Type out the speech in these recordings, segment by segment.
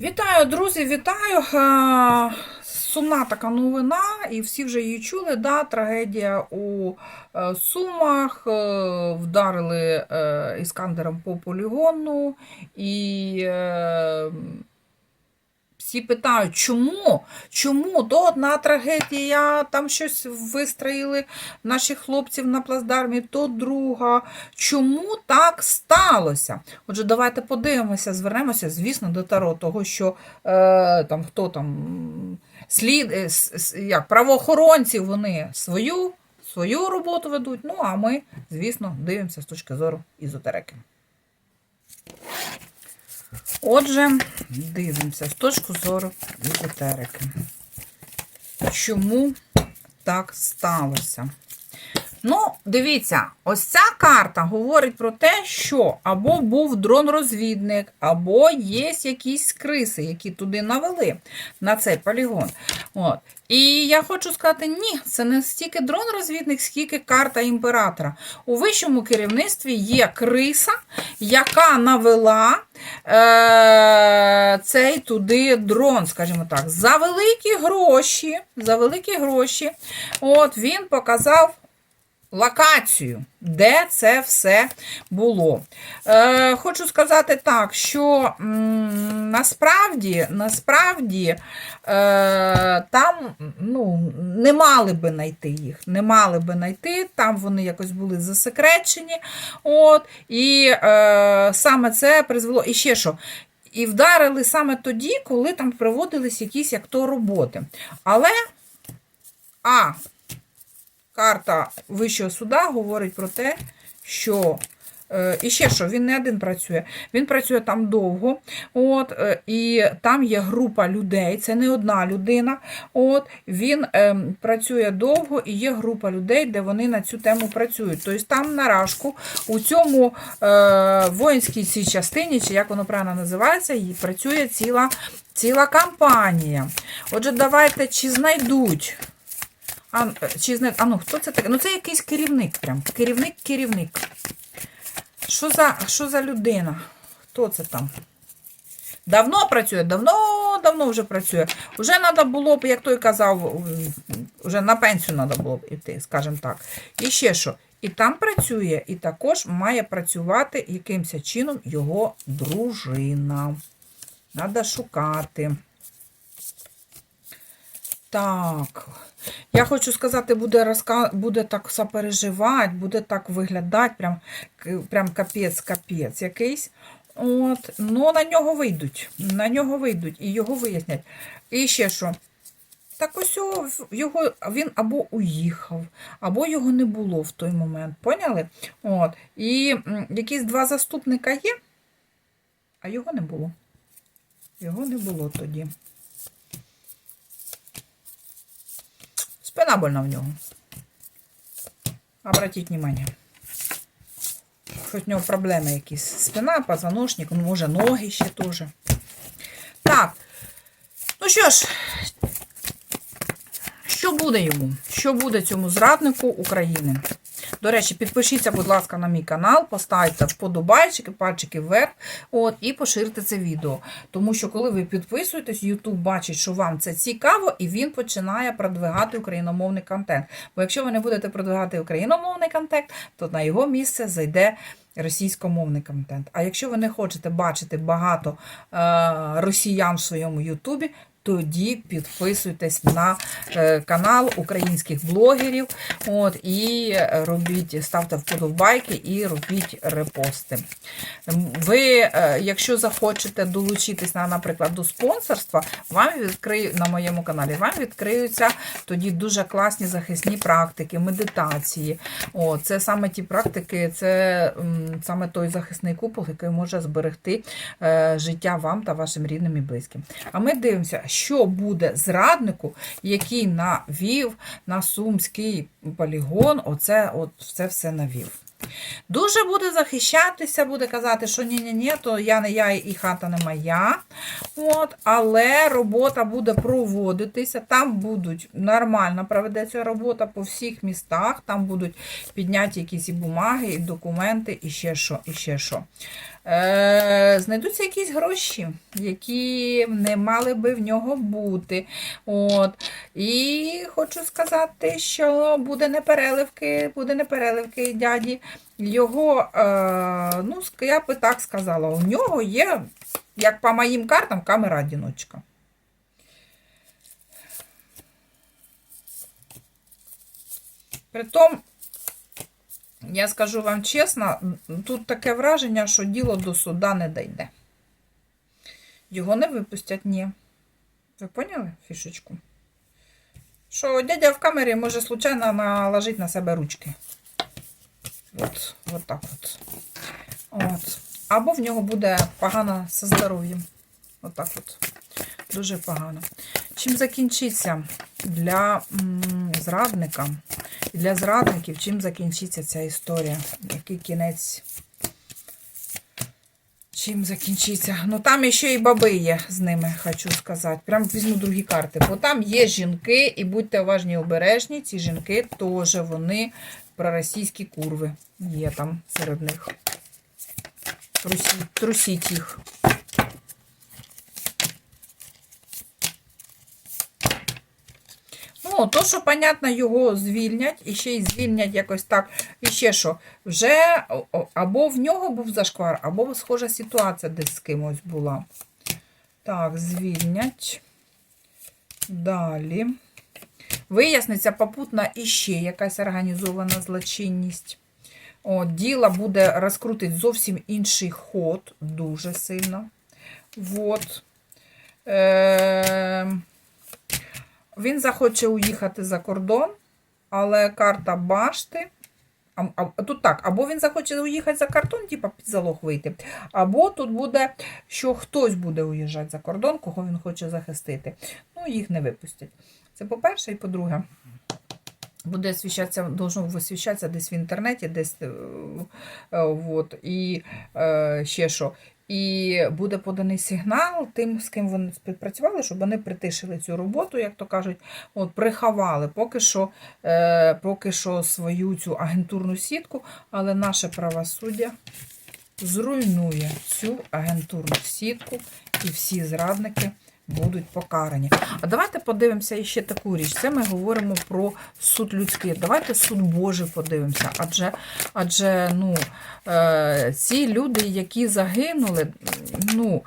Вітаю, друзі, вітаю. Е, Сумна така новина, і всі вже її чули. Да? Трагедія у е, Сумах. е, Вдарили іскандером по полігону. І всі питають, чому? Чому? То одна трагедія, там щось вистроїли наших хлопців на плацдармі, то друга. Чому так сталося? Отже, давайте подивимося, звернемося, звісно, до Таро, того, що е, там хто там слід, е, як, правоохоронці вони свою, свою роботу ведуть. Ну, а ми, звісно, дивимося з точки зору ізотерики. Отже, дивимося з точки зору езотерики. Чому так сталося? Ну, дивіться, ось ця карта говорить про те, що або був дрон-розвідник, або є якісь криси, які туди навели на цей полігон. От. І я хочу сказати, ні, це не стільки дрон-розвідник, скільки карта імператора. У вищому керівництві є криса, яка навела е- цей туди дрон, скажімо так, за великі гроші. За великі гроші. От він показав локацію, де це все було. Е, хочу сказати так, що м, насправді, насправді е, там ну, не мали би знайти їх, не мали би знайти, там вони якось були засекречені. От, і е, саме це призвело. І ще що. І вдарили саме тоді, коли там проводились якісь як то роботи. Але, а, карта Вищого суда говорить про те, що. е, І ще що, він не один працює. Він працює там довго, от, е, і там є група людей, це не одна людина. От, Він е, працює довго і є група людей, де вони на цю тему працюють. Тобто там на рашку у цьому е, воїнській цій частині, чи як воно правильно називається, і працює ціла, ціла кампанія. Отже, давайте чи знайдуть. А, чи зна... а ну, хто це таке? Ну, це якийсь керівник прям. Керівник-керівник. Що за, що за людина? Хто це там? Давно працює, давно, давно вже працює. Уже треба було б, як той казав, вже на пенсію треба було б іти, скажімо так. І ще що? І там працює, і також має працювати якимось чином його дружина. Треба шукати. Так. Я хочу сказати, буде розка... буде так сопереживати, буде так виглядати, прям, прям капець-капець якийсь. От, ну на нього вийдуть. На нього вийдуть і його вияснять. І ще що? Так ось його, він або уїхав, або його не було в той момент. Поняли? От. І якісь два заступника є, а його не було. Його не було тоді. Спина больна в нього. Обратіть внимание. Що в нього проблеми якісь. Спина, позвоночник, може ноги ще теж. Так. Ну що ж, що буде йому? Що буде цьому зраднику України? До речі, підпишіться, будь ласка, на мій канал, поставте вподобайчики, пальчики вверх, от, і поширте це відео. Тому що, коли ви підписуєтесь, YouTube бачить, що вам це цікаво, і він починає продвигати україномовний контент. Бо якщо ви не будете продвигати україномовний контент, то на його місце зайде російськомовний контент. А якщо ви не хочете бачити багато е, росіян в своєму Ютубі, тоді підписуйтесь на е, канал українських блогерів. От, і робіть, ставте вподобайки і робіть репости. Ви, е, якщо захочете долучитись, на, наприклад, до спонсорства, вам відкрию на моєму каналі, вам відкриються тоді дуже класні захисні практики, медитації. О, це саме ті практики, це саме той захисний купол, який може зберегти е, життя вам та вашим рідним і близьким. А ми дивимося, що буде зраднику, який навів на сумський полігон, оце от це все навів. Дуже буде захищатися, буде казати, що ні-ні-ні, то я не я і хата не моя. От, але робота буде проводитися, там будуть нормально проведеться робота по всіх містах, там будуть підняті якісь і бумаги, і документи, і ще що, і ще що. Е, знайдуться якісь гроші, які не мали би в нього бути. От. І хочу сказати, що буде непереливки, буде непереливки дяді. Його, е, ну, я би так сказала, у нього є, як по моїм картам, камера одиночка. Притом, я скажу вам чесно, тут таке враження, що діло до суда не дійде. Його не випустять, ні. Ви поняли фішечку? Що дядя в камері може случайно наложити на себе ручки. От, от так от. От. Або в нього буде погано зі здоров'ям. От от. Дуже погано. Чим закінчиться для зрадника, і для зрадників, чим закінчиться ця історія? Який кінець? Чим закінчиться? Ну там ще і баби є з ними, хочу сказати. Прям візьму другі карти. Бо там є жінки, і будьте уважні і обережні, ці жінки теж вони проросійські курви. Є там серед них. Трусі, трусіть їх. Ну, то, що, понятно, його звільнять, і ще й звільнять якось так. І ще що, вже або в нього був зашквар, або схожа ситуація десь з кимось була. Так, звільнять. Далі. Виясниться попутно іще якась організована злочинність. О, діло буде розкрутить зовсім інший ход, дуже сильно. Вот. Е- він захоче уїхати за кордон, але карта башти. А, а, тут так, або він захоче уїхати за кордон, типа під залог вийти, або тут буде, що хтось буде уїжджати за кордон, кого він хоче захистити. Ну, їх не випустять. Це по-перше, і по-друге, буде освіщатися, должно висвіщатися десь в інтернеті, десь е, е, і е, ще що. І буде поданий сигнал тим, з ким вони співпрацювали, щоб вони притишили цю роботу, як то кажуть, от приховали поки що, е, поки що свою цю агентурну сітку, але наше правосуддя зруйнує цю агентурну сітку, і всі зрадники будуть покарані. А давайте подивимося ще таку річ. Це ми говоримо про суд людський. Давайте суд Божий подивимося. Адже, адже ну, е, ці люди, які загинули, ну,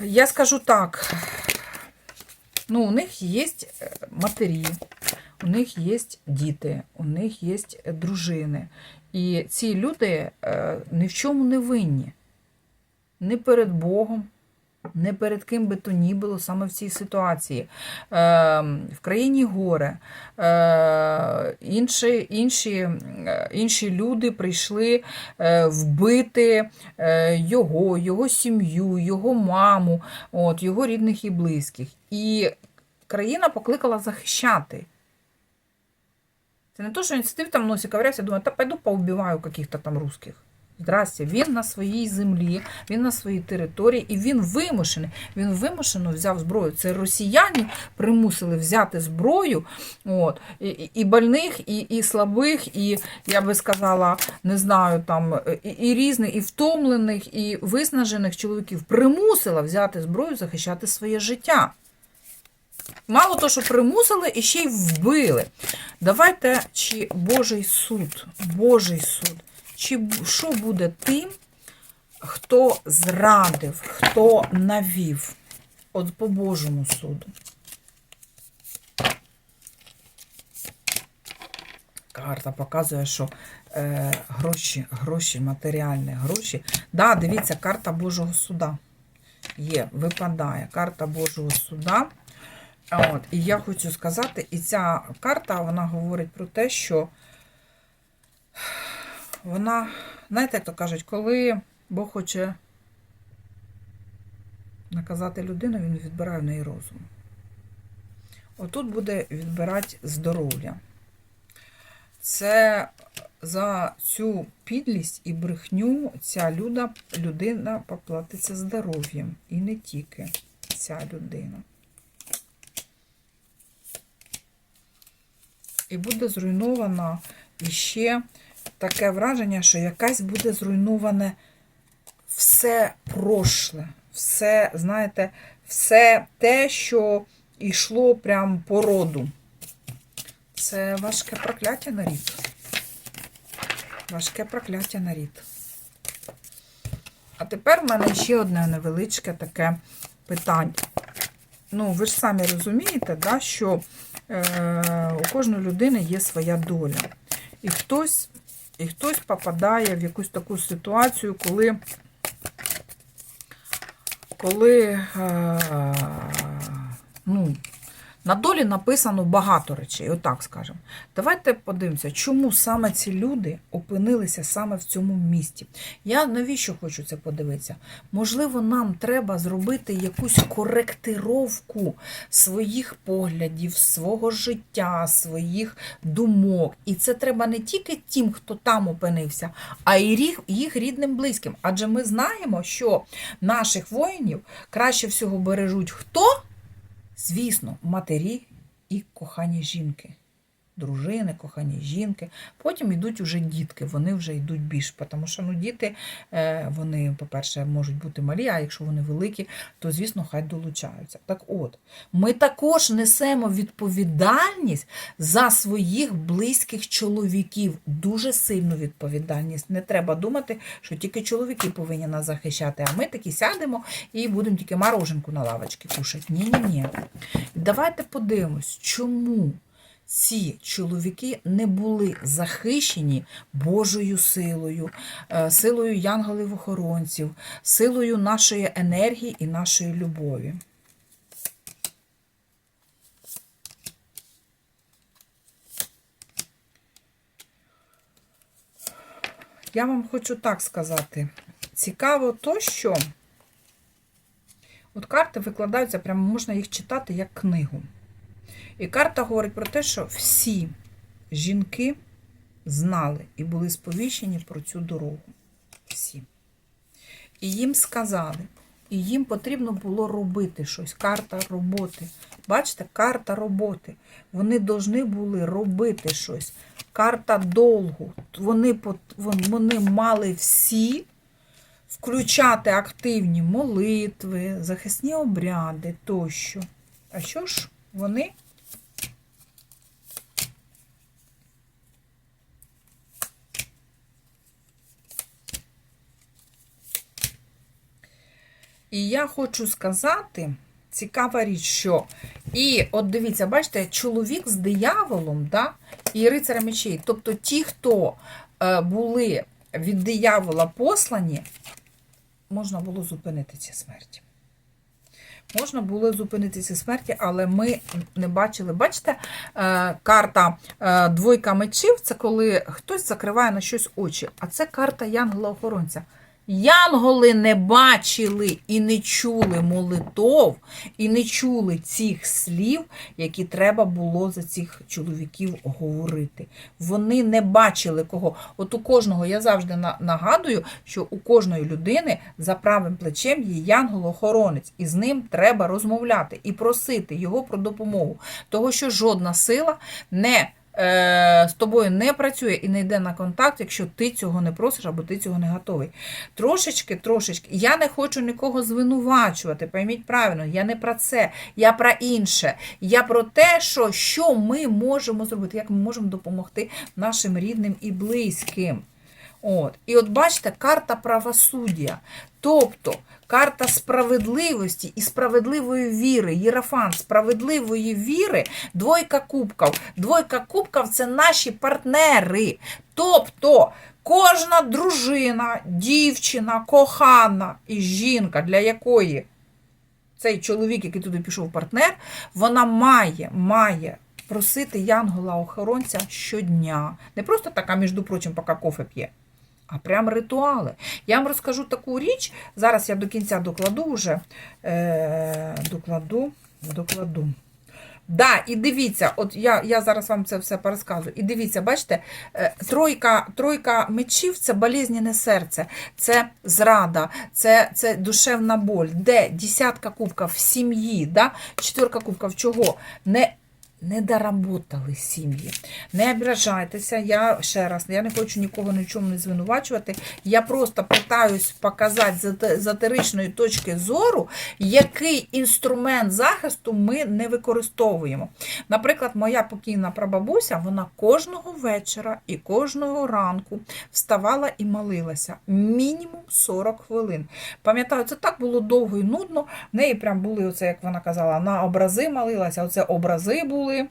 я скажу так. Ну, у них є матері, у них є діти, у них є дружини. І ці люди е, ні в чому не винні. Ні перед Богом, не перед ким би то ні було саме в цій ситуації. Е, в країні горе. Е, інші, інші, е, інші люди прийшли е, вбити е, його, його сім'ю, його маму, от, його рідних і близьких. І країна покликала захищати. Це не то, що він сидів там носі ковырявся, думає, та пойду поубиваю каких-то там русских. Здрасте, він на своїй землі, він на своїй території, і він вимушений. Він вимушено взяв зброю. Це росіяни примусили взяти зброю. От, і, і, больних, і, і слабих, і я би сказала, не знаю, там і, і різних, і втомлених, і виснажених чоловіків примусила взяти зброю, захищати своє життя. Мало того, що примусили і ще й вбили. Давайте, чи Божий суд, Божий суд, чи що буде тим, хто зрадив, хто навів от по Божому суду. Карта показує, що е, гроші, гроші, матеріальні гроші. Да, дивіться, карта Божого суда є, випадає. Карта Божого суда. От, і я хочу сказати, і ця карта вона говорить про те, що вона, знаєте, як то кажуть, коли Бог хоче наказати людину, він відбирає в неї розум. Отут буде відбирати здоров'я. Це за цю підлість і брехню ця люда, людина поплатиться здоров'ям. І не тільки ця людина. І буде зруйновано іще таке враження, що якась буде зруйноване все прошле, все, знаєте, все те, що йшло прям по роду. Це важке прокляття на рід. Важке прокляття на рід. А тепер в мене ще одне невеличке таке питання. Ну, ви ж самі розумієте, да, що е, у кожної людини є своя доля. І хтось, і хтось попадає в якусь таку ситуацію, коли, коли е, ну, на долі написано багато речей, отак скажемо. Давайте подивимося, чому саме ці люди опинилися саме в цьому місті. Я навіщо хочу це подивитися? Можливо, нам треба зробити якусь коректировку своїх поглядів, свого життя, своїх думок. І це треба не тільки тим, хто там опинився, а й їх рідним близьким. Адже ми знаємо, що наших воїнів краще всього бережуть хто? Звісно, матері і кохані жінки. Дружини, кохані жінки. Потім йдуть уже дітки, вони вже йдуть більш, тому що ну, діти, е, вони, по-перше, можуть бути малі, а якщо вони великі, то, звісно, хай долучаються. Так от, ми також несемо відповідальність за своїх близьких чоловіків. Дуже сильну відповідальність. Не треба думати, що тільки чоловіки повинні нас захищати, а ми такі сядемо і будемо тільки мороженку на лавочці кушати. Ні-ні-ні. Давайте подивимось, чому ці чоловіки не були захищені Божою силою, е, силою янголів-охоронців, силою нашої енергії і нашої любові. Я вам хочу так сказати. Цікаво то, що от карти викладаються, прямо можна їх читати як книгу. І карта говорить про те, що всі жінки знали і були сповіщені про цю дорогу. Всі. І їм сказали, і їм потрібно було робити щось. Карта роботи. Бачите, карта роботи. Вони повинні були робити щось. Карта долгу. Вони, вони мали всі включати активні молитви, захисні обряди тощо. А що ж вони? І я хочу сказати, цікава річ, що і от дивіться, бачите, чоловік з дияволом, да, і рицарем мечей, тобто ті, хто е, були від диявола послані, можна було зупинити ці смерті. Можна було зупинити ці смерті, але ми не бачили. Бачите, е, карта е, двойка мечів це коли хтось закриває на щось очі, а це карта янгола-охоронця. Янголи не бачили і не чули молитов, і не чули цих слів, які треба було за цих чоловіків говорити. Вони не бачили кого. От у кожного, я завжди нагадую, що у кожної людини за правим плечем є янгол-охоронець, і з ним треба розмовляти і просити його про допомогу. Того, що жодна сила не з тобою не працює і не йде на контакт, якщо ти цього не просиш або ти цього не готовий. Трошечки, трошечки. Я не хочу нікого звинувачувати. Пойміть правильно, я не про це, я про інше. Я про те, що, що ми можемо зробити, як ми можемо допомогти нашим рідним і близьким. От. І от бачите, карта правосуддя. Тобто карта справедливості і справедливої віри, Єрофан, справедливої віри, двойка кубків. Двойка кубків це наші партнери. Тобто кожна дружина, дівчина, кохана і жінка, для якої цей чоловік, який туди пішов партнер, вона має, має просити янгола-охоронця щодня. Не просто така, між прочим, поки кофе п'є. А прям ритуали. Я вам розкажу таку річ. Зараз я до кінця докладу вже. Е, докладу, докладу. Да, і дивіться, от я, я зараз вам це все пересказую. І дивіться, бачите, е, тройка, тройка мечів це болезненне серце, це зрада, це, це душевна боль. Де десятка кубка в сім'ї, да? четверка в чого? Не не доработали сім'ї. Не ображайтеся, я ще раз, я не хочу нікого ні в чому не звинувачувати. Я просто питаюсь показати з етеричної точки зору, який інструмент захисту ми не використовуємо. Наприклад, моя покійна прабабуся, вона кожного вечора і кожного ранку вставала і молилася мінімум 40 хвилин. Пам'ятаю, це так було довго і нудно. В неї прям були, оце, як вона казала, на образи молилася, оце образи були. були.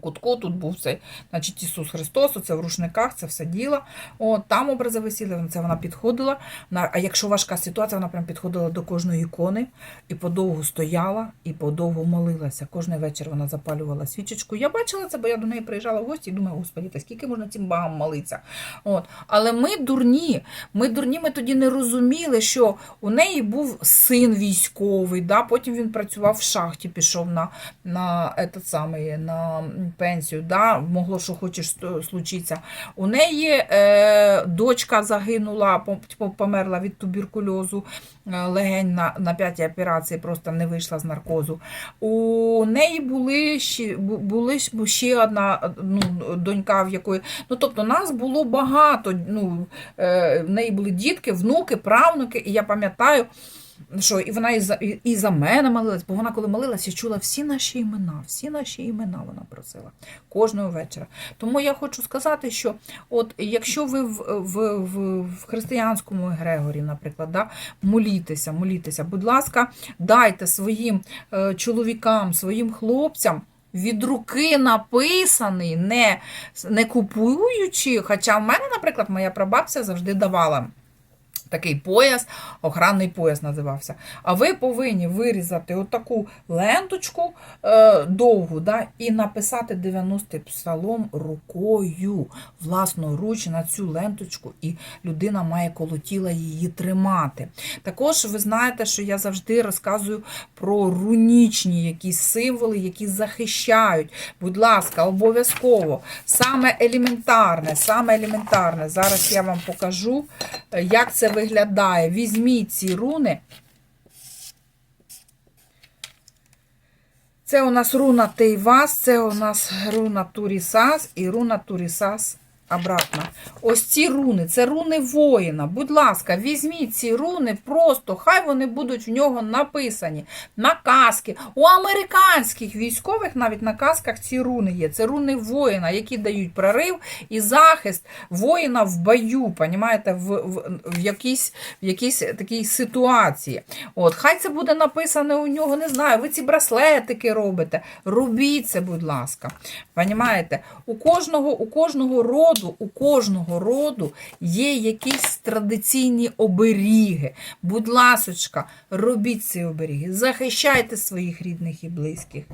Кутку тут був цей, значить, Ісус Христос, оце в рушниках, це все діло. От, там образи висіли, це вона підходила. На- А якщо важка ситуація, вона прям підходила до кожної ікони і подовго стояла, і подовго молилася. Кожний вечір вона запалювала свічечку. Я бачила це, бо я до неї приїжджала в гості і думаю, господи, та скільки можна цим багам молитися. От. Але ми дурні. Ми дурні, ми тоді не розуміли, що у неї був син військовий, да? потім він працював в шахті, пішов на, на, этот самий, на пенсію, да? могло, що хочеш случитися. У неї е, дочка загинула, типу, померла від туберкульозу, е, легень на, на п'ятій операції, просто не вийшла з наркозу. У неї були ще, були ще одна ну, донька, в якої. Ну, тобто, нас було багато. Ну, е, в неї були дітки, внуки, правнуки, і я пам'ятаю. Що і вона і за, і, і за мене молилась, бо вона, коли молилася, чула всі наші імена, всі наші імена вона просила кожного вечора. Тому я хочу сказати, що от якщо ви в, в, в, в християнському Грегорі, наприклад, да, молітеся, молітеся, будь ласка, дайте своїм е, чоловікам, своїм хлопцям. Від руки написаний, не, не купуючи. Хоча в мене, наприклад, моя прабабця завжди давала такий пояс, охранний пояс називався. А ви повинні вирізати отаку ленточку е, довгу да, і написати 90-й псалом рукою власноруч на цю ленточку, і людина має коло тіла її тримати. Також ви знаєте, що я завжди розказую про рунічні якісь символи, які захищають. Будь ласка, обов'язково. Саме елементарне, саме елементарне. Зараз я вам покажу, е, як це виглядає. Візьміть ці руни. Це у нас руна Тейвас, це у нас руна Турісас і руна Турісас обратно. Ось ці руни, це руни воїна. Будь ласка, візьміть ці руни, просто хай вони будуть в нього написані. На каски. У американських військових навіть на касках ці руни є. Це руни воїна, які дають прорив і захист воїна в бою, понімаєте, в, в, в, якійсь, в якійсь такій ситуації. От, хай це буде написано у нього, не знаю, ви ці браслетики робите. Робіть це, будь ласка. Понімаєте? У кожного, у кожного роду, у кожного роду є якісь традиційні оберіги. Будь ласочка, робіть ці оберіги, захищайте своїх рідних і близьких.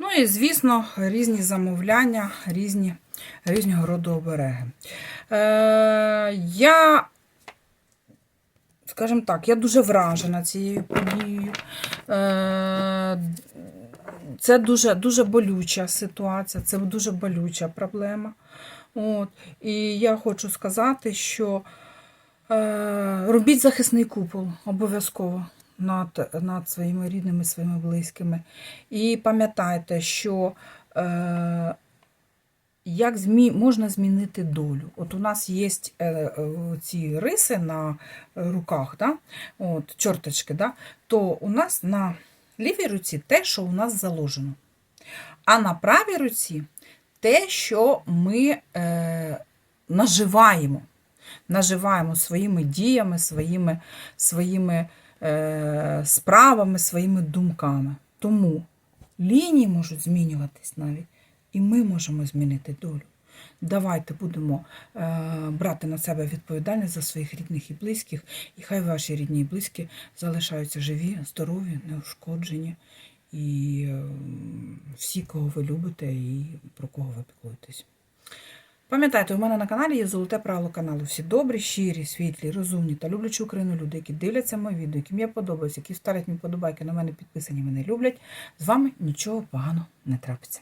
Ну і, звісно, різні замовляння, різні, різного роду обереги. Е, я, скажімо так, я дуже вражена цією подією. Е, це дуже, дуже болюча ситуація, це дуже болюча проблема. От. І я хочу сказати, що е, робіть захисний купол обов'язково над, над своїми рідними, своїми близькими. І пам'ятайте, що е, як змі... можна змінити долю. От у нас є е, е, ці риси на руках, да? От, чорточки, да? то у нас на лівій руці те, що у нас заложено. А на правій руці те, що ми е, наживаємо. Наживаємо своїми діями, своїми, своїми е, справами, своїми думками. Тому лінії можуть змінюватись навіть, і ми можемо змінити долю. Давайте будемо е, брати на себе відповідальність за своїх рідних і близьких, і хай ваші рідні і близькі залишаються живі, здорові, неушкоджені. І е, всі, кого ви любите, і про кого ви піклуєтесь. Пам'ятайте, у мене на каналі є золоте правило каналу. Всі добрі, щирі, світлі, розумні та люблячі Україну люди, які дивляться мої відео, яким я подобаюся, які ставлять мені подобайки, на мене підписані, мене люблять. З вами нічого поганого не трапиться.